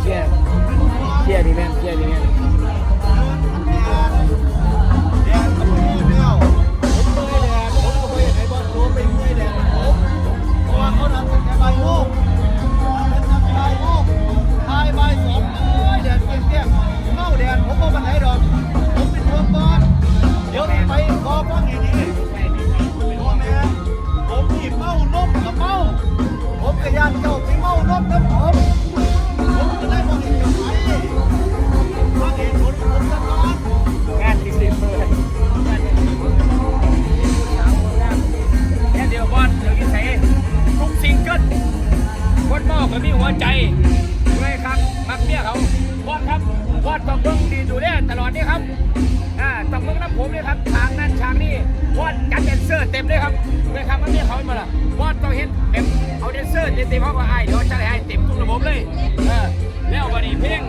เชียร์เชียร์ดีแม่เชียร์ดีแม่ผมไม่ได้ผมไม่ได้ไอ้บอลโน้มเป็นไม่ได้ผมเพราะว่าเขาทำเป็ส่ใบโง่ อดต้องเบิ้งดีดูแลตลอดนี่ครับอ่าต้องเบิ้งน้ำผมเลยครับทางนั้นทางนี้วอดกัดแดนเซอร์เต็มเลยครับเวยครับมันี่เขามาละวอดต้องเห็นเต็มเอาแดนเซอร์เต็มเพราะว่าไอ้เดี๋ยวจะให้เต็มทุกระบบเลยเออแล้ววันนี้เพ่ง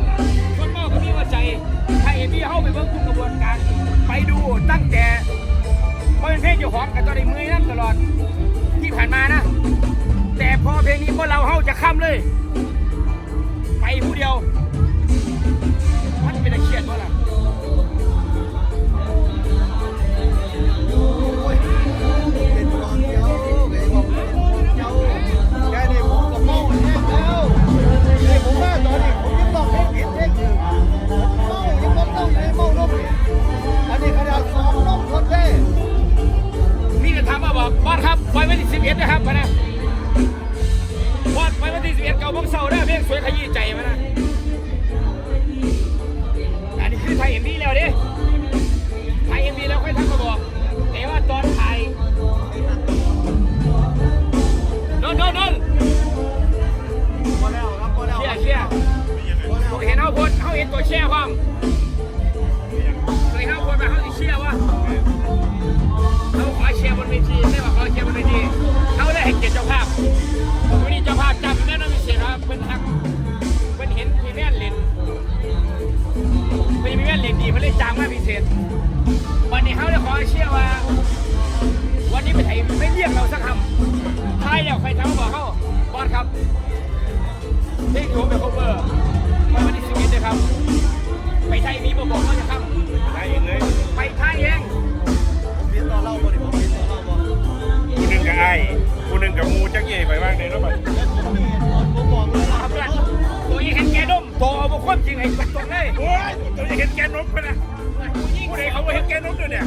คนเมาก็มีว่าใจใครเอ็มบี้เข้าไปเบิ้งทุกกระบวนการ ไปดูตั้งแต่พอเป็นเพลงอยู่หอมกันตอนในมือนั่นตลอดที่ผ่านมานะ แต่พอเพลงนี้พวกเราเข้าจะข้ามเลย ไปผู้เดียว จ้างมาพิเศษวันนี้เขาเลยขอเชื่อว่า วันนี้ไปไทยไม่เรียกเราสักคำทายแล้วใครทำบอกเขาบอสครับเพลงโชว์ไปโคเวอร์วันที่สิบเอ็ดนะครับ ไปไทยมีบอกบอกเขาจะทไอ้เลยไปไทยเองมีต่อเล่าบ่ดิผมมีต่อเล่าบ่ผู้หนึ่งกับไอ้ผู้หนึ่งกับมูจักเย่ไปบ้างเลยแล้วแบบแล้วผมมีเหตุผลผมบอกเลยว่าเอาเพื่อนตัวนี้เห็นแกดมโตเอาบุคคลจริงให้ตรงเลยโอ้ยตัวนี้เห็นแกนกไปนะผู้ใด เขาว่าเห็นแกนกด้วยเนี่ย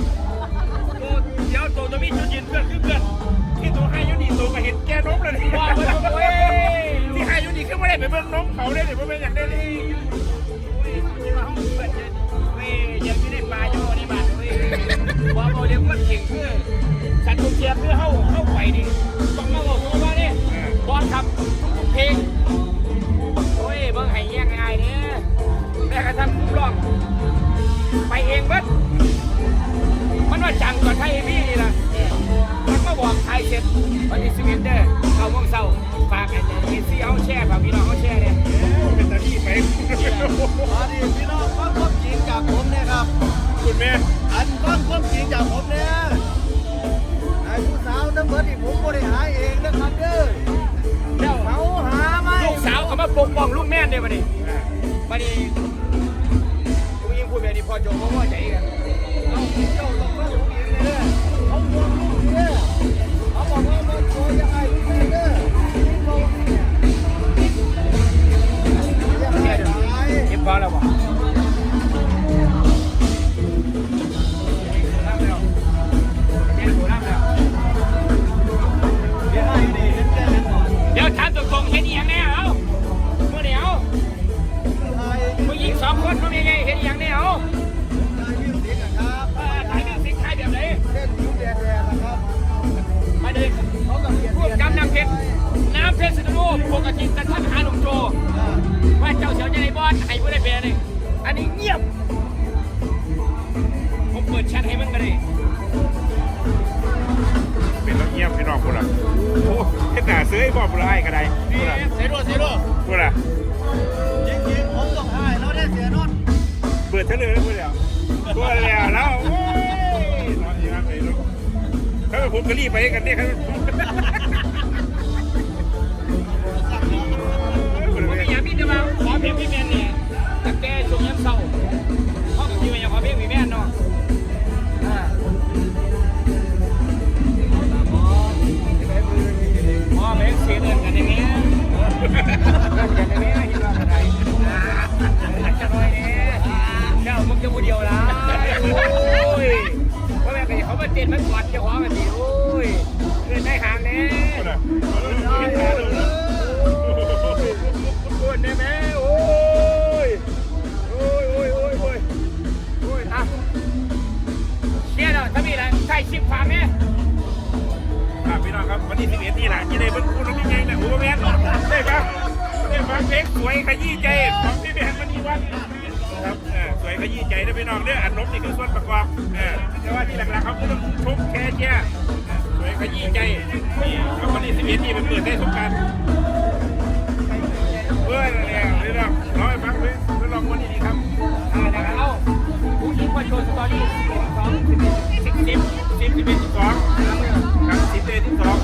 ตัวเดี๋ยวตัวตัวมีจุดยืนเพื่อนคือเพื่อนที่ตัวให้ยูนี่ตัวก็เห็นแกนกเลยเนี่ยว่าไปโอ้ยที่ให้ยูนี่คือไม่ได้ไปเบิ่งนกเขาได้หรือว่าเป็นอย่างได้เลยเว้ยยังไม่ได้ปลาโยในบ้านเว้ยว่าโมเดลคนเก่งคือฉันถูกเชียร์เพื่อเข้าเข้าไปดิต้องมาบอกตัวว่าเนี่ยบอลครับทุกเพลงโอ้ยเบิ่งให้แยกง่ายเนี่ยแม้กระทั่งผู้ร้องไปเองเบิ วันที่สิบเอ็ดเด้อเขาโมงเช้าฝากไอ้เอซี่เอาแช่ฝากพี่น้องเอาแช่เนี่ยเป็นตาที่ไปมาดิพี่น้องฟังความจริงจากผมเนี่ยครับคุณแม่อันฟังความจริงจากผมเนี่ยไอ้ผู้สาวทั้งหมดที่ผมบริหารเองนะครับเด้อเจ้าเขาหาไม่ลูกสาวเขามาปกป้องลูกแม่เนี่ยมาดิมาดิผู้หญิงพูดแบบนี้พอโจเขาว่าใจกันเอาเจ้าต้องฟังผมเองเลยเขาห่วงลูกเด้อ ซื้อให้กบุไรก็ได้คุณล่ะเสียด้เสียด้วยคุณล่ะจริงๆผมต้องให้เราได้เสียนนเปิดเฉลยพูดแล้วพูดแล้วแล้วโอ้ยนอนอย่างนั้นเลยลูกเขาผมก็รีบไปกันเนี่ยครับ ก็นมันกอดเจ้าของกันดิโอ้ยเงินได้หางเนี่ยคุณล่ะพูดได้ไหมโอ้ยโอ้ยโอ้ยโอ้ยโอ้ยโอ้ยอะเชี่ยแล้วถ้ามีอะไรใส่ชิปฟังเนี่ยครับพี่น้องครับวันที่11นี่แหละที่ได้เบิ่งคุณน้องพี่แมงเนี่ยโอ้แม่นได้ปะได้ฟังเพลงสวยขยี้ใจของพี่แมงมันนี่วัน ครับเออสวยขยี้ใจนะพี่น้องเด้ออันนบนี่คือส่วนประกอบเออแต่ว่าที่หลักๆเขาคือต้องชมแชร์แชร์วยขยี้ใจนี่ครับวันที่สิบเอ็ดนี่เป็นเปิดได้สงกรารเพื่อนแล้วเรื่องร้อยฟังเลยเพื่อนลองวันนี้ดีครับอ่านะครับเอ้าผู้หญิงมาโชว์สตอรี่สองสิบเอ็ดสิบสิบสิบสิบเอ็ดสิบสองครับสิบเอ็ดสิบสองสามสาม